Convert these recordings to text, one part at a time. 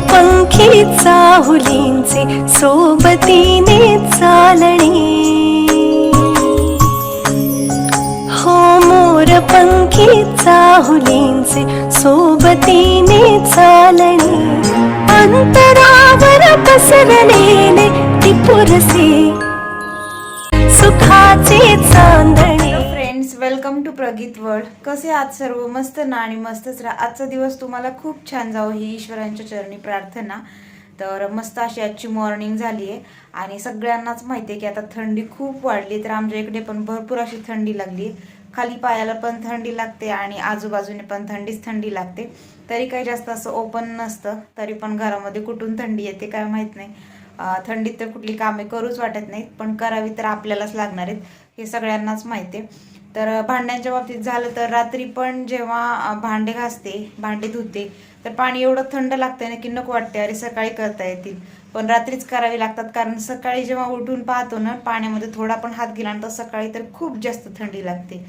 पंखी चाहुलींचे सोबतीने चालणे. हो मोर पंखी चाहुलींचे सोबतीने चालणे. अंतरावर पसरलेले टिपुरसे सुखाचे चांदणे. Welcome to Prageet world. कसे आहात सर्व? मस्त ना आणि मस्तच राहा. आजचा दिवस तुम्हाला खूप छान जावं ही ईश्वरांच्या चरणी प्रार्थना. तर मस्त अशी आजची मॉर्निंग झाली आहे आणि सगळ्यांनाच माहिती आहे की आता थंडी खूप वाढली तर आमच्या इकडे पण भरपूर अशी थंडी लागली खाली पायाला पण थंडी लागते आणि आजूबाजूने पण थंडीच थंडी लागते. तरी काही जास्त असं ओपन नसतं तरी पण घरामध्ये कुठून थंडी येते काय माहीत नाही. थंडीत तर कुठली कामे करूच वाटत नाहीत पण करावी तर आपल्यालाच लागणार आहेत हे सगळ्यांनाच माहिती आहे तर भांड्यांच्या बाबतीत झालं तर रात्री पण जेव्हा भांडे घासते भांडे धुते तर पाणी एवढं थंड लागतंय ना की नको वाटते अरे सकाळी करता येतील. पण रात्रीच करावी लागतात कारण सकाळी जेव्हा उठून पाहतो ना पाण्यामध्ये थोडा पण हात गेला ना तर सकाळी तर खूप जास्त थंडी लागते.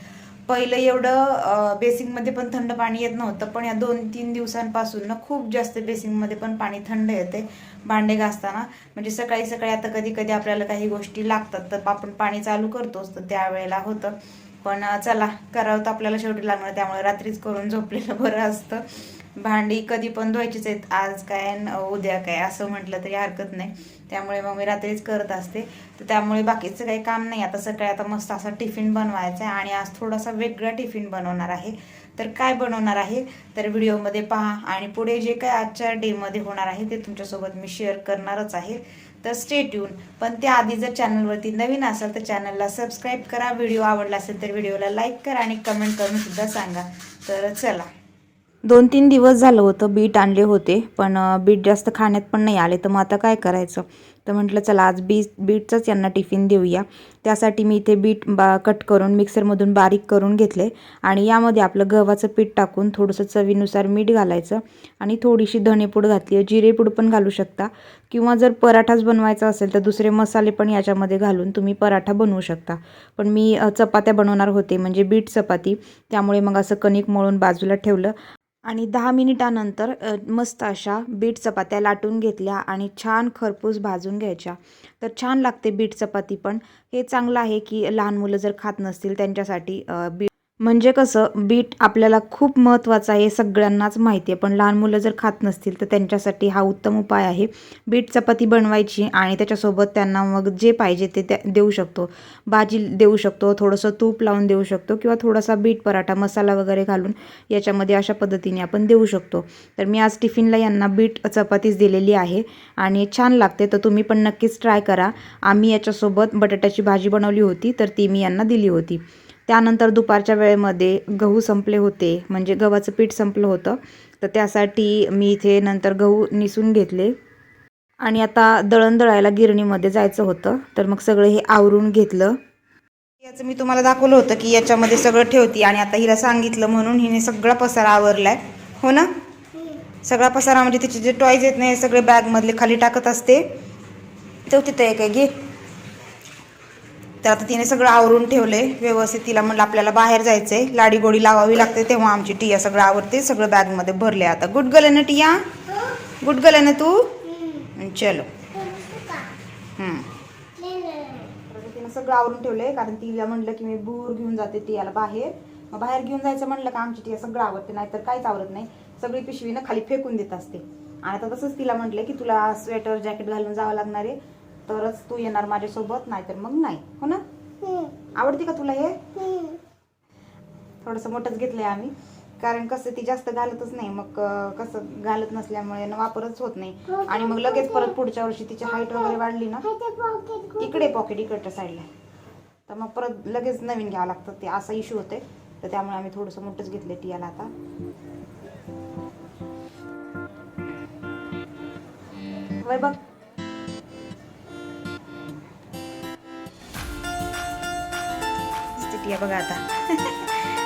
पहिलं एवढं बेसिंगमध्ये पण थंड पाणी येत नव्हतं पण या दोन तीन दिवसांपासून ना खूप जास्त बेसिंगमध्ये पण पाणी थंड येते भांडे घासताना. म्हणजे सकाळी सकाळी आता कधी कधी आपल्याला काही गोष्टी लागतात तर आपण पाणी चालू करतोच तर त्यावेळेला होतं. पण चला करावं तर आपल्याला शेवटी लागणार त्यामुळे रात्रीच करून झोपलेलं बरं असतं. भांडी कधी पण धुवायचीच आहेत आज काय उद्या काय असं म्हटलं तरी हरकत नाही. त्यामुळे मग मी रात्रीच करत असते. तर त्यामुळे बाकीचं काही काम नाही. आता सकाळी आता मस्त असा टिफिन बनवायचा आहे आणि आज थोडासा वेगळा टिफिन बनवणार आहे. तर काय बनवणार आहे? तर व्हिडिओमध्ये पहा आणि पुढे जे काय आजच्या डेमध्ये होणार आहे ते तुमच्यासोबत मी शेअर करणारच आहे. तर स्टेट्यून पण त्याआधी जर चॅनलवरती नवीन असाल तर चॅनलला सबस्क्राईब करा. व्हिडिओ आवडला असेल तर व्हिडिओला लाईक करा आणि कमेंट करून सुद्धा सांगा. तर चला. दोन तीन दिवस झालं होतं बीट आणले होते पण बीट जास्त खाण्यात पण नाही आले तर मग आता काय करायचं? तर म्हटलं चला आज बी बीटचंच यांना टिफिन देऊया. त्यासाठी मी इथे बीट बा कट करून मिक्सरमधून बारीक करून घेतले आणि यामध्ये आपलं गव्हाचं पीठ टाकून थोडंसं चवीनुसार मीठ घालायचं आणि थोडीशी धणेपूड घातली जिरेपूड पण घालू शकता. किंवा जर पराठाच बनवायचा असेल तर दुसरे मसाले पण याच्यामध्ये घालून तुम्ही पराठा बनवू शकता. पण मी चपात्या बनवणार होते म्हणजे बीट चपाती. त्यामुळे मग असं कणिक मळून बाजूला ठेवलं. आणि दहा मिनिटानंतर मस्त अशा बीट चपात्या लाटून घेतल्या आणि छान खरपूस भाजून घ्यायच्या. तर छान लागते बीट चपाती पण. हे चांगलं आहे की लहान मुलं जर खात नसतील त्यांच्यासाठी बीट म्हणजे कसं बीट आपल्याला खूप महत्त्वाचं आहे सगळ्यांनाच माहिती आहे. पण लहान मुलं जर खात नसतील तर त्यांच्यासाठी हा उत्तम उपाय आहे. बीट चपाती बनवायची आणि त्याच्यासोबत त्यांना मग जे पाहिजे ते त्या देऊ शकतो. भाजी देऊ शकतो थोडंसं तूप लावून देऊ शकतो किंवा थोडासा बीट पराठा मसाला वगैरे घालून याच्यामध्ये अशा पद्धतीने आपण देऊ शकतो. तर मी आज टिफिनला यांना बीट चपातीच दिलेली आहे आणि छान लागते तर तुम्ही पण नक्कीच ट्राय करा. आम्ही याच्यासोबत बटाट्याची भाजी बनवली होती तर ती मी यांना दिली होती. त्यानंतर दुपारच्या वेळेमध्ये गहू संपले होते. म्हणजे गव्हाचं पीठ संपलं होतं. तर त्यासाठी मी इथे नंतर गहू निसून घेतले. आणि आता दळण दळायला गिरणीमध्ये जायचं होतं. तर मग सगळं हे आवरून घेतलं. याचं मी तुम्हाला दाखवलं होतं की याच्यामध्ये सगळं ठेवती. आणि आता हिला सांगितलं म्हणून हिने सगळा पसारा आवरलाय. हो ना? सगळा पसारा म्हणजे तिचे जे टॉयज येत नाही हे सगळे बॅगमधले खाली टाकत असते. तो तिथं आहे काय घे. तर आता तिने सगळं आवरून ठेवलंय व्यवस्थित तिला म्हणलं आपल्याला बाहेर जायचंय लाडी गोडी लावावी लागते तेव्हा आमची टिया सगळं आवरते सगळं बॅगमध्ये भरले आता. गुड गर्ल आहे ना टिया? गुड गर्ल आहे ना तू? चलो. तिनं सगळं आवरून ठेवलंय कारण तिला म्हणलं की मी बूर घेऊन जाते टियाला बाहेर. मग बाहेर घेऊन जायचं म्हणलं का आमची टिया सगळं आवडते नाहीतर काहीच आवडत नाही. सगळी पिशवी ना खाली फेकून देत असते. आणि आता तसंच तिला म्हटलं की तुला स्वेटर जॅकेट घालून जावं लागणार आहे. तरच तू येणार माझ्यासोबत नाहीतर मग नाही. हो ना? आवडते का तुला हे? थोडंसं मोठंच घेतलंय आम्ही. कारण कसं ती जास्त घालतच नाही. मग कसं घालत नसल्यामुळे ना वापरच होत नाही. आणि मग लगेच परत पुढच्या वर्षी तिची हाईट वगैरे वाढली ना इकडे पॉकेट इकडच्या साईडला तर मग परत लगेच नवीन घ्यावं लागतं. ते असा इश्यू होते तर त्यामुळे आम्ही थोडंसं मोठंच घेतलंय टियाला आता. वय बघ टिया बघा आता.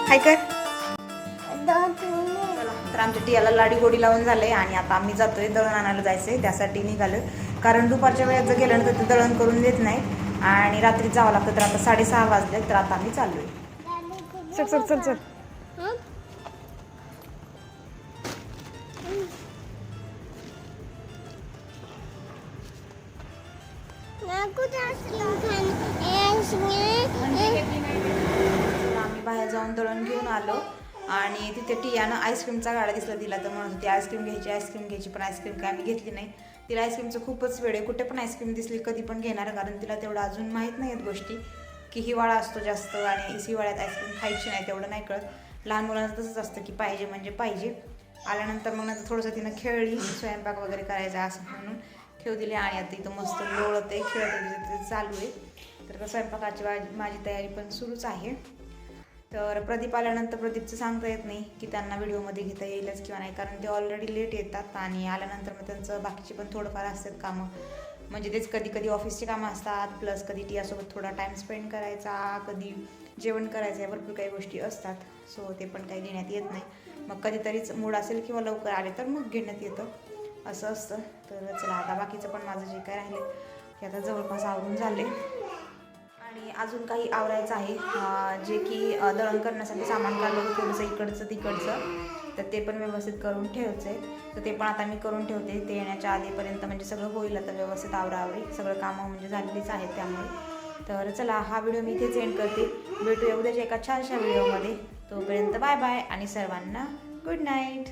हाय कर. चला, तर आमच्या टियाला लाडी गोडी लावून झालंय आणि आता आम्ही जातोय दळण आणायला जायचंय. त्यासाठी निघालो कारण दुपारच्या वेळेत जर गेल्यानंतर ते दळण करून देत नाही. आणि रात्री जावं लागतं तर आता साडेसहा वाजले तर आता आम्ही चाललोय. चल चल चल चल. जाऊन दळण घेऊन आलो. आणि तिथे टियानं आईस्क्रीमचा गाडा दिसला तिला तर म्हणत होती आईस्क्रीम घ्यायची आईस्क्रीम घ्यायची पण आईस्क्रीम काय आम्ही घेतली नाही. तिला आईस्क्रीमचं खूपच वेळ आहे कुठे पण आईस्क्रीम दिसली कधी पण घेणार कारण तिला तेवढं अजून माहीत नाही आहेत गोष्टी की हिवाळा असतो जास्त आणि हिवाळ्यात आईस्क्रीम खायची नाही तेवढं नाही कळत. लहान मुलांचं तसंच असतं की पाहिजे म्हणजे पाहिजे. आल्यानंतर मग नंतर थोडंसं तिनं खेळली स्वयंपाक वगैरे करायचा असं म्हणून ठेवू दिली आणि आता इथं मस्त लोळत आहे खेळत आहे, तिचं चालू आहे. तर स्वयंपाकाची माझी माझी तयारी पण सुरूच आहे. तर प्रदीप आल्यानंतर प्रदीपचं सांगता येत नाही की त्यांना व्हिडिओमध्ये घेता येईलच किंवा नाही. कारण ते ऑलरेडी लेट येतात आणि आल्यानंतर मग त्यांचं बाकीचे पण थोडंफार असतात कामं. म्हणजे तेच कधी कधी ऑफिसची कामं असतात प्लस कधी टियासोबत थोडा टाईम स्पेंड करायचा कधी जेवण करायचं या भरपूर काही गोष्टी असतात. सो ते पण काही घेण्यात येत नाही. मग कधीतरीच मूड असेल किंवा लवकर आले तर मग घेण्यात येतं. असं असतं. तर चला आता बाकीचं पण माझं जे काय राहिले ते आता जवळपास आवरून झाले आहे अजून काही आवरायचं आहे. जे की दळण करण्यासाठी सामान काढलं थोडंसं इकडचं तिकडचं तर ते पण व्यवस्थित करून ठेवायचं आहे तर ते पण आता मी करून ठेवते. ते येण्याच्या आधीपर्यंत म्हणजे सगळं होईल आता व्यवस्थित आवरावरी सगळं कामं म्हणजे झालेलीच आहेत त्यामुळे. तर चला हा व्हिडिओ मी इथेच एंड करते. भेटूया उद्याच्या एका छानशा व्हिडिओमध्ये. तोपर्यंत बाय बाय आणि सर्वांना गुड नाईट